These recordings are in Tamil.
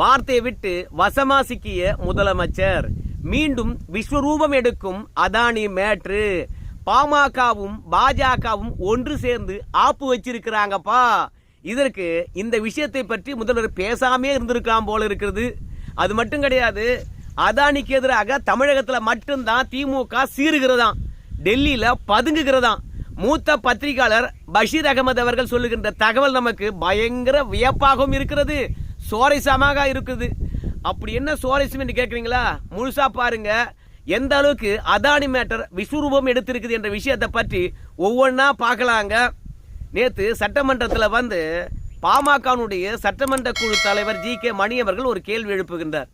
வார்த்தையை விட்டு வசமா சிக்கிய முதலமைச்சர். மீண்டும் விஸ்வரூபம் எடுக்கும் அதானி மேட்ரு. பாமகவும் பாஜகவும் ஒன்று சேர்ந்து ஆப்பு வச்சிருக்கிறாங்கப்பா. இதற்கு இந்த விஷயத்தை பற்றி முதல்வர் பேசாமே இருந்திருக்கலாம் போல இருக்கிறது. அது மட்டும் கிடையாது அதானிக்கு எதிராக தமிழகத்தில் மட்டும்தான் திமுக சீருகிறதாம் டெல்லியில் பதுங்குகிறதாம். மூத்த பத்திரிகையாளர் பஷீர் அகமது அவர்கள் சொல்லுகின்ற தகவல் நமக்கு பயங்கர வியப்பாகவும் இருக்கிறது. சுவாரஸ்யமாக இருக்குது. அப்படி என்ன சுவாரஸ்யம் என்று கேட்குறீங்களா? முழுசாக பாருங்க. எந்த அளவுக்கு அதானி மேட்டர் விஸ்வரூபம் எடுத்திருக்குது என்ற விஷயத்தை பற்றி ஒவ்வொன்றா பார்க்கலாங்க. நேற்று சட்டமன்றத்தில் வந்து பாமகனுடைய சட்டமன்ற குழு தலைவர் ஜி கே மணி அவர்கள் ஒரு கேள்வி எழுப்புகின்றார்.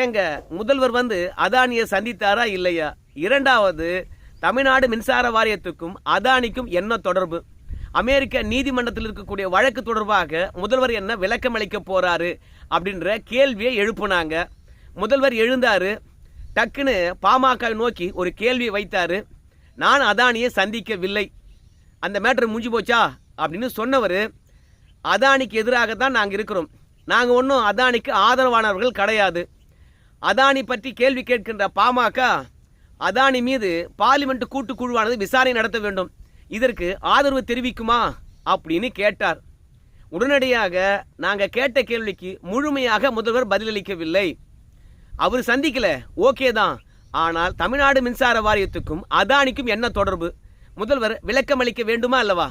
ஏங்க முதல்வர் வந்து அதானியை சந்தித்தாரா இல்லையா? இரண்டாவது தமிழ்நாடு மின்சார வாரியத்துக்கும் அதானிக்கும் என்ன தொடர்பு? அமெரிக்க நீதிமன்றத்தில் இருக்கக்கூடிய வழக்கு தொடர்பாக முதல்வர் என்ன விளக்கம் அளிக்க போறாரு அப்படின்ற கேள்வியை எழுப்புனாங்க. முதல்வர் எழுந்தாரு. டக்குன்னு பாமக நோக்கி ஒரு கேள்வியை வைத்தாரு. நான் அதானியை சந்திக்கவில்லை. அந்த மேட்ரு முடிஞ்சு போச்சா? அப்படின்னு சொன்னவர் அதானிக்கு எதிராக தான் நாங்கள் இருக்கிறோம். நாங்கள் ஒன்றும் அதானிக்கு ஆதரவானவர்கள் கிடையாது. அதானி பற்றி கேள்வி கேட்கின்ற பாமக அதானி மீது பார்லிமெண்ட் கூட்டுக்குழுவானது விசாரணை நடத்த வேண்டும். இதற்கு ஆதரவு தெரிவிக்குமா அப்படின்னு கேட்டார். உடனடியாக நாங்கள் கேட்ட கேள்விக்கு முழுமையாக முதல்வர் பதிலளிக்கவில்லை. அவர் சந்திக்கல ஓகே தான். ஆனால் தமிழ்நாடு மின்சார வாரியத்துக்கும் அதானிக்கும் என்ன தொடர்பு? முதல்வர் விளக்கம் அளிக்க வேண்டுமா அல்லவா?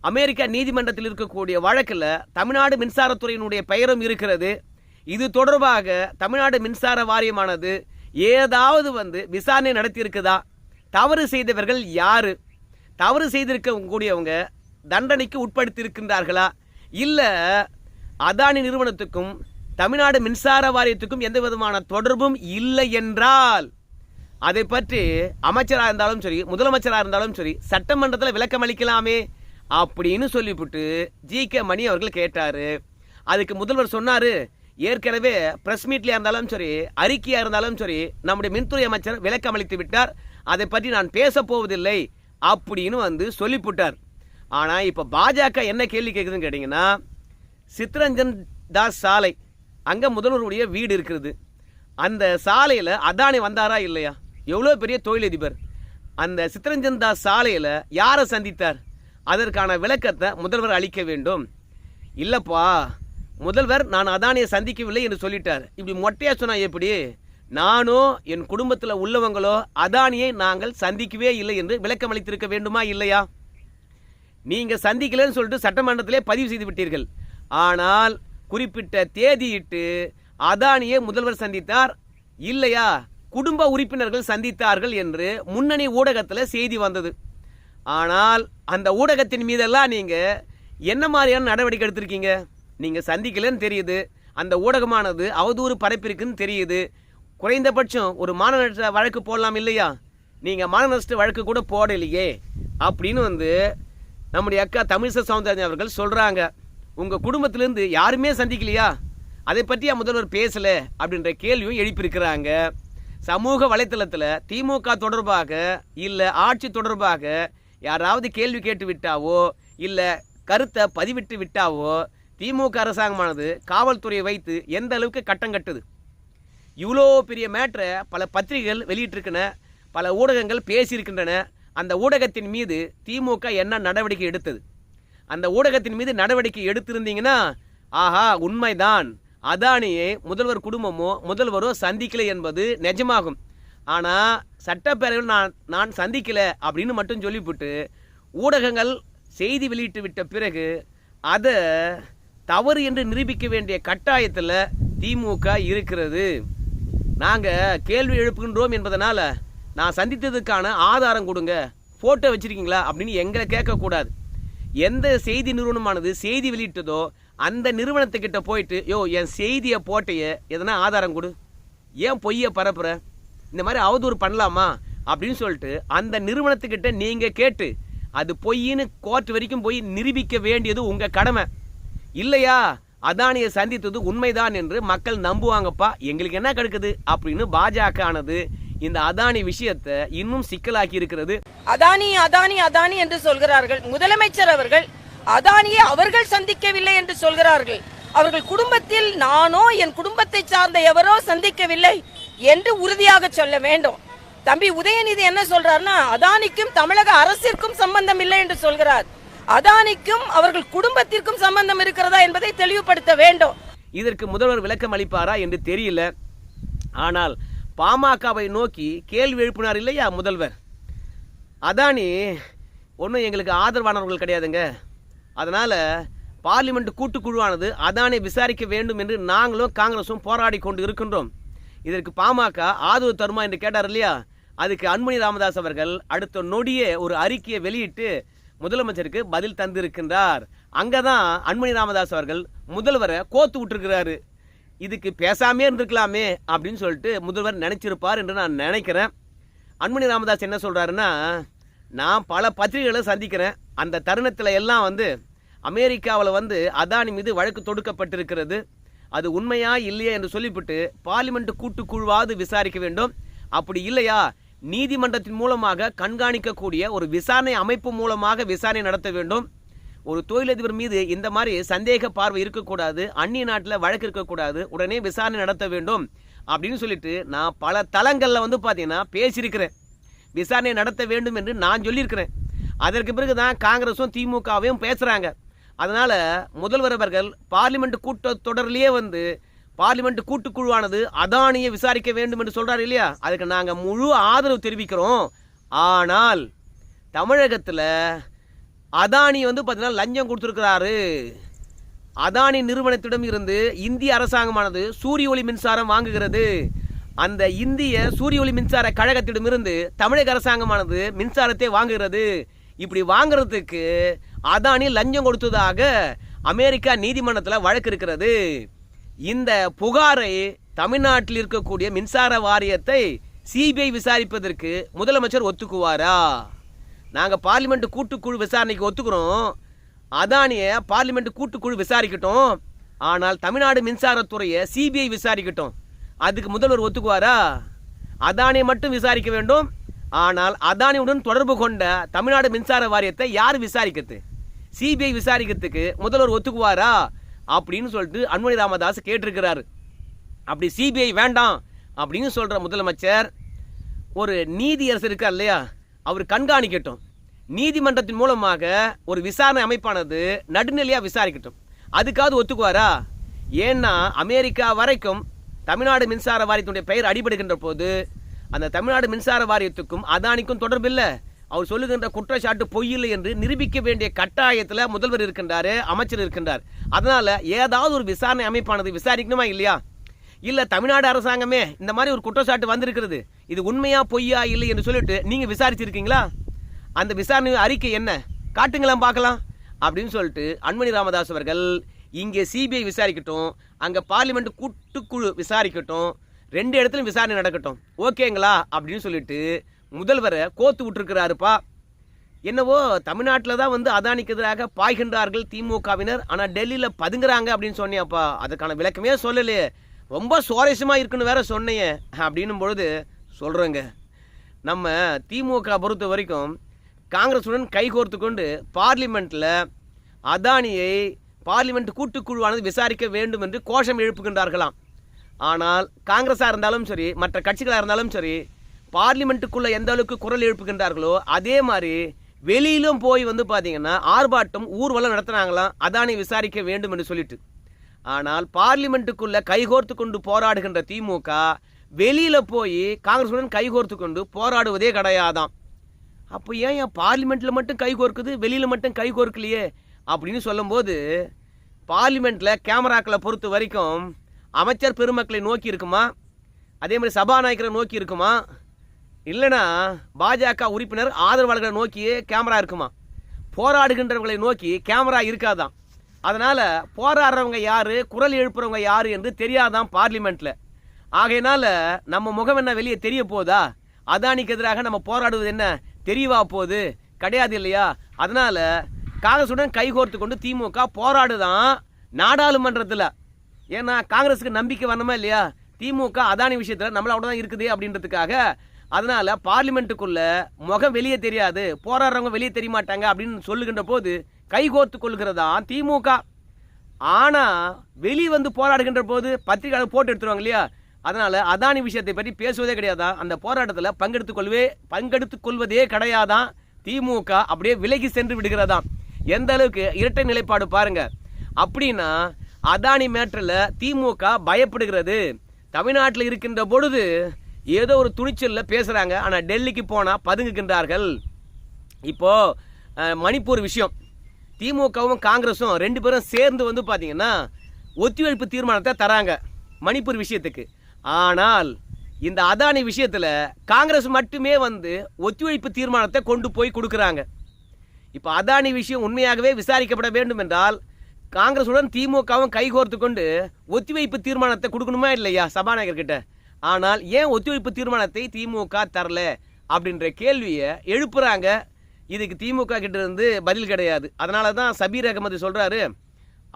அமெரிக்கா நீதிமன்றத்தில் இருக்கக்கூடிய வழக்கில் தமிழ்நாடு மின்சாரத்துறையினுடைய பெயரும் இருக்கிறது. இது தொடர்பாக தமிழ்நாடு மின்சார வாரியமானது ஏதாவது வந்து விசாரணை நடத்தியிருக்குதா? தவறு செய்தவர்கள் யாரு? தவறு செய்திருக்க கூடியவங்க தண்டனைக்கு உட்படுத்தி இருக்கின்றார்களா இல்லை அதானி நிறுவனத்துக்கும் தமிழ்நாடு மின்சார வாரியத்துக்கும் எந்த விதமான தொடர்பும் இல்லை என்றால் அதை பற்றி அமைச்சராக இருந்தாலும் சரி முதலமைச்சராக இருந்தாலும் சரி சட்டமன்றத்தில் விளக்கம் அளிக்கலாமே அப்படின்னு சொல்லிவிட்டு ஜி கே மணி அவர்கள் கேட்டார். அதுக்கு முதல்வர் சொன்னார் ஏற்கனவே ப்ரெஸ் மீட்ல இருந்தாலும் சரி அறிக்கையாக இருந்தாலும் சரி நம்முடைய மின்துறை அமைச்சர் விளக்கம் அளித்து விட்டார். அதை பற்றி நான் பேசப்போவதில்லை. அப்படின்னு வந்து சொல்லிவிட்டார் ஆனால் இப்போ பாஜக என்ன கேள்வி கேட்குதுன்னு கேட்டிங்கன்னா சித்ரஞ்சன் தாஸ் சாலை அங்கே முதல்வருடைய வீடு இருக்குது. அந்த சாலையில் அதானி வந்தாரா இல்லையா? எவ்வளோ பெரிய தொழிலதிபர். அந்த சித்ரஞ்சன் தாஸ் சாலையில் யாரை சந்தித்தார்? அதற்கான விளக்கத்தை முதல்வர் அளிக்க வேண்டும். இல்லைப்பா முதல்வர் நான் அதானியை சந்திக்கவில்லை என்று சொல்லிட்டார். இப்படி மொட்டையாக சொன்னால் எப்படி? நானோ என் குடும்பத்தில் உள்ளவங்களோ அதானியை நாங்கள் சந்திக்கவே இல்லை என்று விளக்கம் அளித்திருக்க வேண்டுமா இல்லையா? நீங்கள் சந்திக்கலன்னு சொல்லிட்டு சட்டமன்றத்திலே பதிவு செய்து விட்டீர்கள். ஆனால் குறிப்பிட்ட தேதியிட்டு அதானியை முதல்வர் சந்தித்தார். இல்லையா? குடும்ப உறுப்பினர்கள் சந்தித்தார்கள் என்று முன்னணி ஊடகத்தில் செய்தி வந்தது. ஆனால் அந்த ஊடகத்தின் மீதெல்லாம் நீங்கள் என்ன மாதிரியான நடவடிக்கை எடுத்திருக்கீங்க? நீங்கள் சந்திக்கலன்னு தெரியுது. அந்த ஊடகமானது அவதூறு பரப்பிருக்குன்னு தெரியுது. குறைந்தபட்சம் ஒரு மான நஷ்ட வழக்கு போடலாம் இல்லையா? நீங்கள் மான நஷ்ட வழக்கு கூட போடலையே. அப்படின்னு வந்து நம்முடைய அக்கா தமிழிசை சவுந்தரராஜன் அவர்கள் சொல்கிறாங்க உங்கள் குடும்பத்திலேருந்து யாருமே சந்திக்கலையா? அதை பற்றியா முதல்வர் பேசலை அப்படின்ற கேள்வியும் எழுப்பியிருக்கிறாங்க. சமூக வலைத்தளத்தில் திமுக தொடர்பாக இல்லை ஆட்சி தொடர்பாக யாராவது கேள்வி கேட்டு விட்டாவோ இல்லை கருத்தை பதிவிட்டு விட்டாவோ திமுக அரசாங்கமானது காவல்துறையை வைத்து எந்த அளவுக்கு கட்டம் கட்டுது? இவ்வளோ பெரிய மேட்ரை பல பத்திரிகைகள் வெளியிட்டிருக்கின பல ஊடகங்கள் பேசியிருக்கின்றன. அந்த ஊடகத்தின் மீது திமுக என்ன நடவடிக்கை எடுத்தது? அந்த ஊடகத்தின் மீது நடவடிக்கை எடுத்திருந்தீங்கன்னா ஆஹா உண்மைதான். அதானியை முதல்வர் குடும்பமோ முதல்வரோ சந்திக்கலை என்பது நிஜமாகும். ஆனால் சட்டப்பேரவையில் நான் நான் சந்திக்கலை அப்படின்னு மட்டும் சொல்லிவிட்டு ஊடகங்கள் செய்தி வெளியிட்டு விட்ட பிறகு அதை தவறு என்று நிரூபிக்க வேண்டிய கட்டாயத்தில் திமுக இருக்கிறது. நாங்கள் கேள்வி எழுப்புகின்றோம் என்பதனால் நான் சந்தித்ததுக்கான ஆதாரம் கொடுங்க. ஃபோட்டோ வச்சுருக்கீங்களா? அப்படின்னு எங்களை கேட்கக்கூடாது எந்த செய்தி நிறுவனமானது செய்தி வெளியிட்டதோ அந்த நிறுவனத்துக்கிட்ட போயிட்டு யோ என் செய்தியை போட்டைய எதனா ஆதாரம் கொடு. ஏன் பொய்யை பரப்புற? இந்த மாதிரி அவதூறு பண்ணலாமா? அப்படின்னு சொல்லிட்டு அந்த நிறுவனத்துக்கிட்ட நீங்கள் கேட்டு அது பொய்ன்னு கோர்ட் வரைக்கும் போய் நிரூபிக்க வேண்டியது உங்கள் கடமை. இல்லையா? அதானியை சந்தித்தது உண்மைதான் என்று மக்கள் நம்புவாங்கப்பா. எங்களுக்கு என்ன கிடைக்குது? அப்படின்னு பாஜக ஆனது இந்த அதானி விஷயத்தை இன்னும் சிக்கலாக்கி இருக்கிறது. அதானி அதானி அதானி என்று சொல்கிறார்கள். முதலமைச்சர் அவர்கள் அதானியை அவர்கள் சந்திக்கவில்லை என்று சொல்கிறார்கள். அவர்கள் குடும்பத்தில் நானோ என் குடும்பத்தை சார்ந்த எவரோ சந்திக்கவில்லை என்று உறுதியாக சொல்ல வேண்டும். தம்பி உதயநிதி என்ன சொல்றாருன்னா அதானிக்கும் தமிழக அரசிற்கும் சம்பந்தம் இல்லை என்று சொல்கிறார். அதானிக்கும் அவர்கள் குடும்பத்திற்கும் சம்பந்தம் இருக்கிறதா என்பதை தெளிவுபடுத்த வேண்டும். இதற்கு முதல்வர் விளக்கம் அளிப்பாரா என்று தெரியல. ஆனால் பாமகவை நோக்கி கேள்வி எழுப்பினார் இல்லையா முதல்வர்? அதானி ஒன்றும் எங்களுக்கு ஆதரவானவர்கள் கிடையாதுங்க. அதனால் பார்லிமெண்ட் கூட்டுக்குழுவானது அதானை விசாரிக்க வேண்டும் என்று நாங்களும் காங்கிரஸும் போராடி கொண்டு இருக்கின்றோம். இதற்கு பாமக ஆதரவு தருமா என்று கேட்டார் இல்லையா? அதுக்கு அன்புமணி ராமதாஸ் அவர்கள் அடுத்த நொடியே ஒரு அறிக்கையை வெளியிட்டு முதலமைச்சருக்கு பதில் தந்திருக்கின்றார். அங்கதான் அன்புமணி ராமதாஸ் அவர்கள் முதல்வரை கோத்து விட்டுருக்கிறாரு. இதுக்கு பேசாமே இருந்திருக்கலாமே அப்படின்னு சொல்லிட்டு முதல்வர் நினைச்சிருப்பார் என்று நான் நினைக்கிறேன். அன்புமணி ராமதாஸ் என்ன சொல்கிறாருன்னா நான் பல பத்திரிகைகளை சந்திக்கிறேன். அந்த தருணத்தில் எல்லாம் வந்து அமெரிக்காவில் வந்து அதானி மீது வழக்கு தொடுக்கப்பட்டிருக்கிறது. அது உண்மையா இல்லையா என்று சொல்லிவிட்டு பார்லிமெண்ட் கூட்டுக்குழுவாவது விசாரிக்க வேண்டும். அப்படி இல்லையா? நீதிமன்றத்தின் மூலமாக கண்காணிக்கக்கூடிய ஒரு விசாரணை அமைப்பு மூலமாக விசாரணை நடத்த வேண்டும். ஒரு தொழிலதிபர் மீது இந்த மாதிரி சந்தேக பார்வை இருக்கக்கூடாது அந்நிய நாட்டில் வழக்கு இருக்கக்கூடாது உடனே விசாரணை நடத்த வேண்டும் அப்படின்னு சொல்லிட்டு நான் பல தளங்களில் வந்து பார்த்தீங்கன்னா பேசியிருக்கிறேன். விசாரணை நடத்த வேண்டும் என்று நான் சொல்லியிருக்கிறேன். அதற்கு பிறகு தான் காங்கிரஸும் திமுகவையும் பேசுகிறாங்க அதனால் முதல்வர் அவர்கள் பார்லிமெண்ட் கூட்டத்தொடரிலேயே வந்து பார்லிமெண்ட் கூட்டுக்குழுவானது அதானியை விசாரிக்க வேண்டும் என்று சொல்கிறார் இல்லையா? அதுக்கு நாங்கள் முழு ஆதரவு தெரிவிக்கிறோம். ஆனால் தமிழகத்தில் அதானி வந்து பார்த்தீங்கன்னா லஞ்சம் கொடுத்துருக்கிறாரு. அதானி நிறுவனத்திடம் இருந்து இந்திய அரசாங்கமானது சூரிய ஒளி மின்சாரம் வாங்குகிறது. அந்த இந்திய சூரிய ஒளி மின்சார கழகத்திடமிருந்து தமிழக அரசாங்கமானது மின்சாரத்தை வாங்குகிறது. இப்படி வாங்குறதுக்கு அதானி லஞ்சம் கொடுத்ததாக அமெரிக்கா நீதிமன்றத்தில் வழக்கு இருக்கிறது. இந்த புகாரை தமிழ்நாட்டில் இருக்கக்கூடிய மின்சார வாரியத்தை சிபிஐ விசாரிப்பதற்கு முதலமைச்சர் ஒத்துக்குவாரா? நாங்கள் பார்லிமெண்ட் கூட்டுக்குழு விசாரணைக்கு ஒத்துக்கிறோம். அதானியை பார்லிமெண்ட் கூட்டுக்குழு விசாரிக்கட்டும். ஆனால் தமிழ்நாடு மின்சாரத்துறையை சிபிஐ விசாரிக்கட்டும். அதுக்கு முதல்வர் ஒத்துக்குவாரா? அதானியை மட்டும் விசாரிக்க வேண்டும். ஆனால் அதானியுடன் தொடர்பு கொண்ட தமிழ்நாடு மின்சார வாரியத்தை யார் விசாரிக்கிறது? சிபிஐ விசாரிக்கிறதுக்கு முதல்வர் ஒத்துக்குவாரா? அப்படின்னு சொல்லிட்டு அன்புமணி ராமதாஸ் கேட்டிருக்கிறாரு. அப்படி சிபிஐ வேண்டாம் அப்படின்னு சொல்கிற முதலமைச்சர் ஒரு நீதியரசர் இருக்கார் இல்லையா? அவர் கண்காணிக்கட்டும். நீதிமன்றத்தின் மூலமாக ஒரு விசாரணை அமைப்பானது நடுநிலையாக விசாரிக்கட்டும். அதுக்காவது ஒத்துக்குவாரா? ஏன்னா அமெரிக்கா வரைக்கும் தமிழ்நாடு மின்சார வாரியத்துடைய பெயர் அடிபடுகின்ற போது அந்த தமிழ்நாடு மின்சார வாரியத்துக்கும் அதானிக்கும் தொடர்பில்லை. அவர் சொல்லுகின்ற குற்றச்சாட்டு பொய்யில்லை என்று நிரூபிக்க வேண்டிய கட்டாயத்தில் முதல்வர் இருக்கின்றார் அமைச்சர் இருக்கின்றார். அதனால் ஏதாவது ஒரு விசாரணை அமைப்பானது விசாரிக்கணுமா இல்லையா? இல்லை தமிழ்நாடு அரசாங்கமே இந்த மாதிரி ஒரு குற்றச்சாட்டு வந்திருக்கிறது. இது உண்மையா பொய்யா இல்லை என்று சொல்லிட்டு நீங்கள் விசாரிச்சிருக்கீங்களா? அந்த விசாரணை அறிக்கை என்ன? காட்டுங்களாம் பார்க்கலாம். அப்படின்னு சொல்லிட்டு அன்மணி ராமதாஸ் அவர்கள் இங்கே சிபிஐ விசாரிக்கட்டும் அங்கே பார்லிமெண்ட் கூட்டுக்குழு விசாரிக்கட்டும் ரெண்டு இடத்துலையும் விசாரணை நடக்கட்டும். ஓகேங்களா? அப்படின்னு சொல்லிட்டு முதல்வரை கோத்து விட்டுருக்கிறாருப்பா. என்னவோ தமிழ்நாட்டில் தான் வந்து அதானிக்கு எதிராக பாய்கின்றார்கள் திமுகவினர். ஆனால் டெல்லியில் பதுங்குறாங்க அப்படின்னு சொன்னியாப்பா. அதுக்கான விளக்கமே சொல்லலையே ரொம்ப சுவாரஸ்யமாக இருக்குன்னு வேற சொன்னையே அப்படின்னும் பொழுது சொல்கிறேங்க நம்ம திமுக பொறுத்த வரைக்கும் காங்கிரஸுடன் கைகோர்த்து கொண்டு பார்லிமெண்ட்டில் அதானியை பார்லிமெண்ட் கூட்டுக்குழுவானது விசாரிக்க வேண்டும் என்று கோஷம் எழுப்புகின்றார்களாம். ஆனால் காங்கிரஸாக இருந்தாலும் சரி மற்ற கட்சிகளாக இருந்தாலும் சரி பார்லிமெண்ட்டுக்குள்ளே எந்த அளவுக்கு குரல் எழுப்புகின்றார்களோ அதே மாதிரி வெளியிலும் போய் வந்து பார்த்தீங்கன்னா ஆர்ப்பாட்டம் ஊர்வலம் நடத்துனாங்களாம் அதானே விசாரிக்க வேண்டும் என்று சொல்லிட்டு. ஆனால் பார்லிமெண்ட்டுக்குள்ளே கைகோர்த்து கொண்டு போராடுகின்ற திமுக வெளியில் போய் காங்கிரஸுடன் கைகோர்த்து கொண்டு போராடுவதே கிடையாதான் அப்போ ஏன் ஏன் பார்லிமெண்ட்டில் மட்டும் கை கோர்க்குது மட்டும் கை கோர்க்கலையே அப்படின்னு சொல்லும்போது பார்லிமெண்ட்டில் கேமராக்களை பொறுத்த வரைக்கும் அமைச்சர் பெருமக்களை நோக்கி இருக்குமா? அதே மாதிரி சபாநாயகரை நோக்கி இருக்குமா? இல்லைனா பாஜக உறுப்பினர் ஆதரவாளர்களை நோக்கியே கேமரா இருக்குமா? போராடுகின்றவர்களை நோக்கி கேமரா இருக்காதான் அதனால் போராடுறவங்க யார் குரல் எழுப்புறவங்க யார் என்று தெரியாதான் பார்லிமெண்ட்டில் ஆகையினால நம்ம முகம் என்ன வெளியே தெரிய போதா? அதானிக்கு எதிராக நம்ம போராடுவது என்ன? தெரியவா போகுது கிடையாது இல்லையா? அதனால் காங்கிரசுடன் கைகோர்த்து கொண்டு திமுக போராடுதான் நாடாளுமன்றத்தில். ஏன்னா காங்கிரஸுக்கு நம்பிக்கை வரணுமா இல்லையா? திமுக அதானி விஷயத்தில் நம்மள தான் இருக்குது அப்படின்றதுக்காக அதனால பார்லிமெண்ட்டுக்குள்ள முகம் வெளியே தெரியாது போராடுறவங்க வெளியே தெரிய மாட்டாங்க அப்படின்னு சொல்லுகின்ற போது கைகோர்த்து கொள்கிறதா திமுக. ஆனால் வெளியே வந்து போராடுகின்ற போது பத்திரிகையாளர் போட்டு எடுத்துருவாங்க இல்லையா? அதனால அதானி விஷயத்தை பற்றி பேசுவதே கிடையாதான் அந்த போராட்டத்தில் பங்கெடுத்துக்கொள்வே பங்கெடுத்துக் கொள்வதே கிடையாதான் திமுக அப்படியே விலகி சென்று விடுகிறதாம் எந்த அளவுக்கு இரட்டை நிலைப்பாடு பாருங்க. அப்படின்னா அதானி மேட்டரில் திமுக பயப்படுகிறது. தமிழ்நாட்டில் இருக்கின்ற பொழுது ஏதோ ஒரு துணிச்சலில் பேசுகிறாங்க ஆனால் டெல்லிக்கு போனால் பதுங்குகின்றார்கள். இப்போ மணிப்பூர் விஷயம். திமுகவும் காங்கிரஸும் ரெண்டு பேரும் சேர்ந்து வந்து பார்த்தீங்கன்னா ஒத்திவைப்பு தீர்மானத்தை தராங்க மணிப்பூர் விஷயத்துக்கு. ஆனால் இந்த அதானி விஷயத்தில் காங்கிரஸ் மட்டுமே வந்து ஒத்திவைப்பு தீர்மானத்தை கொண்டு போய் கொடுக்குறாங்க. இப்போ அதானி விஷயம் உண்மையாகவே விசாரிக்கப்பட வேண்டும் என்றால் காங்கிரஸுடன் திமுகவும் கைகோர்த்து கொண்டு ஒத்திவைப்பு தீர்மானத்தை கொடுக்கணுமா இல்லையா சபாநாயகர்கிட்ட? ஆனால் ஏன் ஒத்திவைப்பு தீர்மானத்தை திமுக தரல அப்படின்ற கேள்வியை எழுப்புறாங்க. இதுக்கு திமுக கிட்ட இருந்து பதில் கிடையாது. அதனால தான் சபீர் அகமது சொல்கிறாரு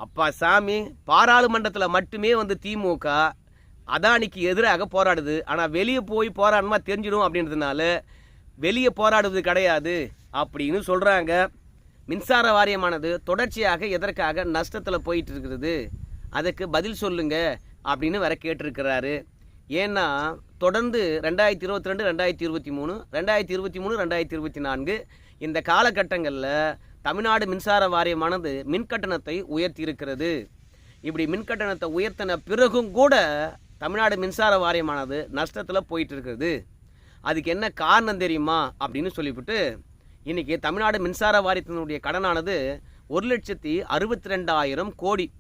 அப்பா சாமி பாராளுமன்றத்தில் மட்டுமே வந்து திமுக அதானிக்கு எதிராக போராடுது. ஆனால் வெளியே போய் போராடணுமா தெரிஞ்சிடும் அப்படின்றதுனால வெளியே போராடுவது கிடையாது அப்படின்னு சொல்கிறாங்க மின்சார வாரியமானது தொடர்ச்சியாக எதற்காக நஷ்டத்தில் போயிட்டு இருக்கிறது அதுக்கு பதில் சொல்லுங்க அப்படின்னு வேற கேட்டிருக்கிறாரு. ஏன்னா தொடர்ந்து ரெண்டாயிரத்தி இருபத்தி ரெண்டு ரெண்டாயிரத்தி இருபத்தி மூணு ரெண்டாயிரத்தி இருபத்தி மூணு ரெண்டாயிரத்தி இருபத்தி நான்கு இந்த காலகட்டங்களில் தமிழ்நாடு மின்சார வாரியமானது மின் கட்டணத்தை உயர்த்தி இருக்கிறது இப்படி மின் கட்டணத்தை உயர்த்தின பிறகும் கூட தமிழ்நாடு மின்சார வாரியமானது நஷ்டத்தில் போயிட்டு இருக்குது அதுக்கு என்ன காரணம் தெரியுமா? அப்படின்னு சொல்லிவிட்டு இன்றைக்கி தமிழ்நாடு மின்சார வாரியத்தினுடைய கடனானது ஒரு லட்சத்தி அறுபத்தி ரெண்டாயிரம் கோடி.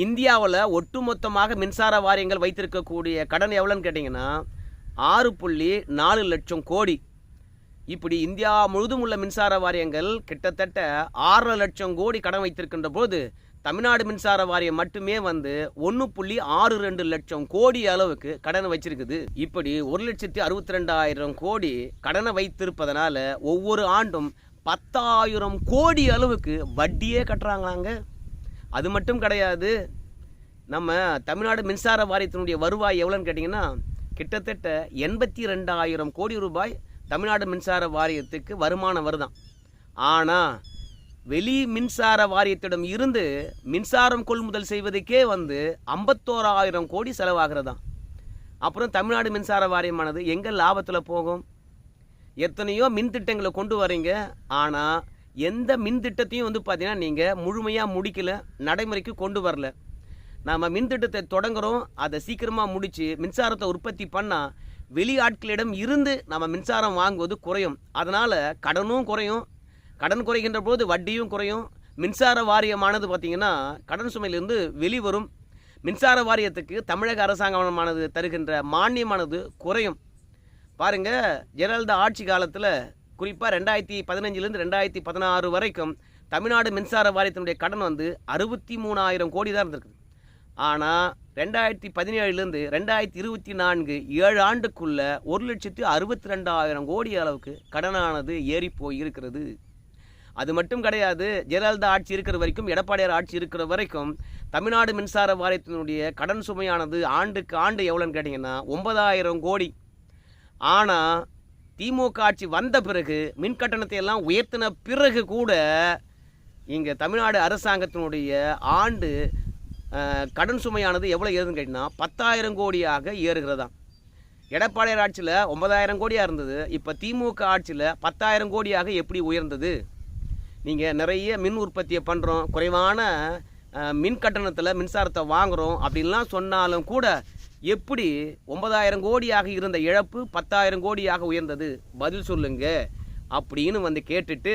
இந்தியாவில் ஒட்டுமொத்தமாக மின்சார வாரியங்கள் வைத்திருக்கக்கூடிய கடன் எவ்வளோன்னு கேட்டிங்கன்னா ஆறு புள்ளி நாலு லட்சம் கோடி. இப்படி இந்தியா முழுதும் உள்ள மின்சார வாரியங்கள் கிட்டத்தட்ட ஆறரை லட்சம் கோடி கடன் வைத்திருக்கின்ற போது தமிழ்நாடு மின்சார வாரியம் மட்டுமே வந்து ஒன்று புள்ளி ஆறு ரெண்டு லட்சம் கோடி அளவுக்கு கடன் வச்சிருக்குது. இப்படி ஒரு லட்சத்தி அறுபத்தி ரெண்டாயிரம் கோடி கடனை வைத்திருப்பதனால ஒவ்வொரு ஆண்டும் பத்தாயிரம் கோடி அளவுக்கு வட்டியே கட்டுறாங்களாங்க. அது மட்டும் கிடையாது நம்ம தமிழ்நாடு மின்சார வாரியத்தினுடைய வருவாய் எவ்வளோன்னு கேட்டிங்கன்னா கிட்டத்தட்ட எண்பத்தி ரெண்டாயிரம் கோடி ரூபாய் தமிழ்நாடு மின்சார வாரியத்துக்கு வருமானம் வருதான். ஆனால் வெளி மின்சார வாரியத்திடம் இருந்து மின்சாரம் கொள்முதல் செய்வதற்கே வந்து ஐம்பத்தோராயிரம் கோடி செலவாகிறதாம் அப்புறம் தமிழ்நாடு மின்சார வாரியமானது எங்கே லாபத்தில் போகும்? எத்தனையோ மின் திட்டங்களை கொண்டு வரீங்க ஆனால் எந்த மின் திட்டத்தையும் வந்து பார்த்தீங்கன்னா நீங்கள் முழுமையாக முடிக்கல நடைமுறைக்கு கொண்டு வரல. நாம் மின் திட்டத்தை தொடங்குகிறோம் அதை சீக்கிரமாக முடித்து மின்சாரத்தை உற்பத்தி பண்ணால் வெளி ஆட்களிடம் இருந்து நம்ம மின்சாரம் வாங்குவது குறையும். அதனால் கடனும் குறையும். கடன் குறைகின்ற போது வட்டியும் குறையும். மின்சார வாரியமானது பார்த்திங்கன்னா கடன் சுமையிலிருந்து வெளிவரும். மின்சார வாரியத்துக்கு தமிழக அரசாங்கமானது தருகின்ற மானியமானது குறையும். பாருங்கள் ஜெயலலிதா ஆட்சி காலத்தில் குறிப்பாக ரெண்டாயிரத்தி பதினஞ்சிலிருந்து ரெண்டாயிரத்தி பதினாறு வரைக்கும் தமிழ்நாடு மின்சார வாரியத்தினுடைய கடன் வந்து அறுபத்தி மூணாயிரம் கோடி தான் இருந்திருக்குது. ஆனால் ரெண்டாயிரத்தி பதினேழுலேருந்து ரெண்டாயிரத்தி இருபத்தி நான்கு ஏழு ஆண்டுக்குள்ளே ஒரு லட்சத்து அறுபத்தி ரெண்டாயிரம் கோடி அளவுக்கு கடனானது ஏறி போய் இருக்கிறது. அது மட்டும் கிடையாது ஜெயலலிதா ஆட்சி இருக்கிற வரைக்கும் எடப்பாடியார் ஆட்சி இருக்கிற வரைக்கும் தமிழ்நாடு மின்சார வாரியத்தினுடைய கடன் சுமையானது ஆண்டுக்கு ஆண்டு எவ்வளோன்னு கேட்டிங்கன்னா ஒன்பதாயிரம் கோடி. ஆனால் திமுக ஆட்சி வந்த பிறகு மின் கட்டணத்தை எல்லாம் உயர்த்தின பிறகு கூட இங்கே தமிழ்நாடு அரசாங்கத்தினுடைய ஆண்டு கடன் சுமையானது எவ்வளோ ஏறுதுன்னு கேட்டிங்கன்னா பத்தாயிரம் கோடியாக ஏறுகிறதாம் எடப்பாடியார் ஆட்சியில் ஒன்பதாயிரம் கோடியாக இருந்தது. இப்போ திமுக ஆட்சியில் பத்தாயிரம் கோடியாக எப்படி உயர்ந்தது? நீங்கள் நிறைய மின் உற்பத்தியை பண்ணுறோம் குறைவான மின் கட்டணத்தில் மின்சாரத்தை வாங்குகிறோம் அப்படின்லாம் சொன்னாலும் கூட எப்படி ஒன்பதாயிரம் கோடியாக இருந்த இழப்பு பத்தாயிரம் கோடியாக உயர்ந்தது? பதில் சொல்லுங்க. அப்படின்னு வந்து கேட்டுட்டு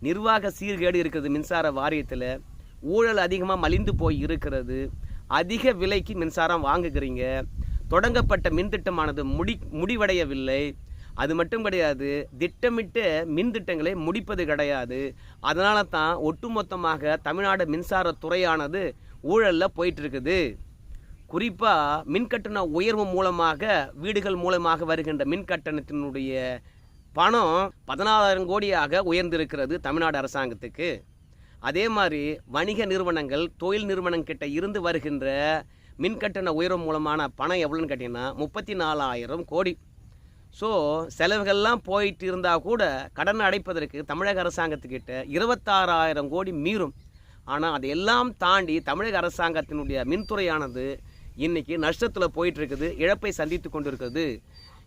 நிர்வாக சீர்கேடு இருக்குது மின்சார வாரியத்தில். ஊழல் அதிகமாக மலிந்து போய் இருக்கிறது. அதிக விலைக்கு மின்சாரம் வாங்குகிறீங்க. தொடங்கப்பட்ட மின் திட்டமானது முடி முடிவடையவில்லை. அது மட்டும் கிடையாது திட்டமிட்ட மின் திட்டங்களை முடிப்பது கிடையாது. அதனால தான் ஒட்டுமொத்தமாக தமிழ்நாடு மின்சார துறையானது ஊழலில் போயிட்டு இருக்குது. குறிப்பாக மின்கட்டண உயர்வு மூலமாக வீடுகள் மூலமாக வருகின்ற மின் கட்டணத்தினுடைய பணம் பதினாலாயிரம் கோடியாக உயர்ந்திருக்கிறது தமிழ்நாடு அரசாங்கத்துக்கு. அதே மாதிரி வணிக நிறுவனங்கள் தொழில் நிறுவனம் கிட்ட இருந்து வருகின்ற மின்கட்டண உயர்வு மூலமான பணம் எவ்வளோன்னு கேட்டிங்கன்னா முப்பத்தி நாலாயிரம் கோடி. ஸோ செலவுகள்லாம் போயிட்டு இருந்தால் கூட கடன் அடைப்பதற்கு தமிழக அரசாங்கத்துக்கிட்ட இருபத்தாறாயிரம் கோடி மீறும். ஆனால் அதையெல்லாம் தாண்டி தமிழக அரசாங்கத்தினுடைய மின்துறையானது இன்றைக்கி நஷ்டத்தில் போயிட்டுருக்குது இழப்பை சந்தித்து கொண்டு இருக்குது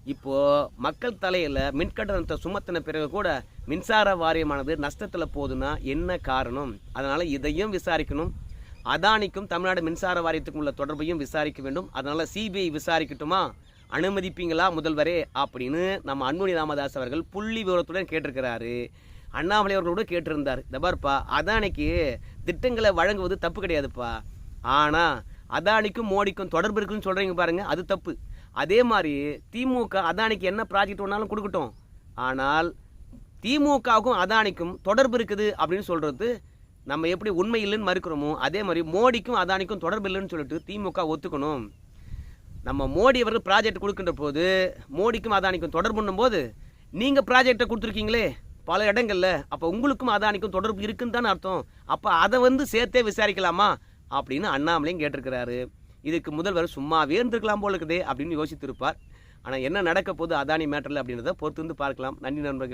இப்போது மக்கள் தலையில் மின்கட்டணத்தை சுமத்தின பிறகு கூட மின்சார வாரியமானது நஷ்டத்தில் போகுதுன்னா என்ன காரணம்? அதனால் இதையும் விசாரிக்கணும். அதானிக்கும் தமிழ்நாடு மின்சார வாரியத்துக்கும் உள்ள தொடர்பையும் விசாரிக்க வேண்டும். அதனால் சிபிஐ விசாரிக்கட்டுமா? அனுமதிப்பீங்களா முதல்வரே? அப்படின்னு நம்ம அன்புமணி ராமதாஸ் அவர்கள் புள்ளி விவரத்துடன் கேட்டிருக்கிறாரு. அண்ணாமலை அவர்கள் கேட்டிருந்தார். இந்த பாருப்பா அதானிக்கு திட்டங்களை வழங்குவது தப்பு கிடையாதுப்பா. ஆனால் அதானிக்கும் மோடிக்கும் தொடர்பு இருக்குன்னு சொல்கிறீங்க பாருங்கள் அது தப்பு. அதே மாதிரி திமுக அதானிக்கு என்ன ப்ராஜெக்ட் வேணாலும் கொடுக்கட்டும். ஆனால் திமுகவுக்கும் அதானிக்கும் தொடர்பு இருக்குது அப்படின்னு சொல்கிறது நம்ம எப்படி உண்மை இல்லைன்னு மறுக்கிறோமோ அதே மாதிரி மோடிக்கும் அதானிக்கும் தொடர்பு இல்லைன்னு சொல்லிட்டு திமுக ஒத்துக்கணும். நம்ம மோடி அவர்கள் ப்ராஜெக்ட் கொடுக்கின்ற போது மோடிக்கும் அதானிக்கும் தொடர்பு பண்ணும்போது நீங்கள் ப்ராஜெக்டை கொடுத்துருக்கீங்களே பல இடங்களில். அப்போ உங்களுக்கும் அதானிக்கும் தொடர்பு இருக்குன்னு தானே அர்த்தம். அப்போ அதை வந்து சேர்த்தே விசாரிக்கலாமா? அப்படின்னு அண்ணாமலையும் கேட்டிருக்கிறாரு. இதுக்கு முதல்வர் சும்மாவே இருந்திருக்கலாம் போல இருக்குதே அப்படின்னு யோசித்திருப்பார். ஆனால் என்ன நடக்க போகுது அதானி மேட்டரில் அப்படின்றத பொறுத்து வந்து பார்க்கலாம். நன்றி நண்பர்களே.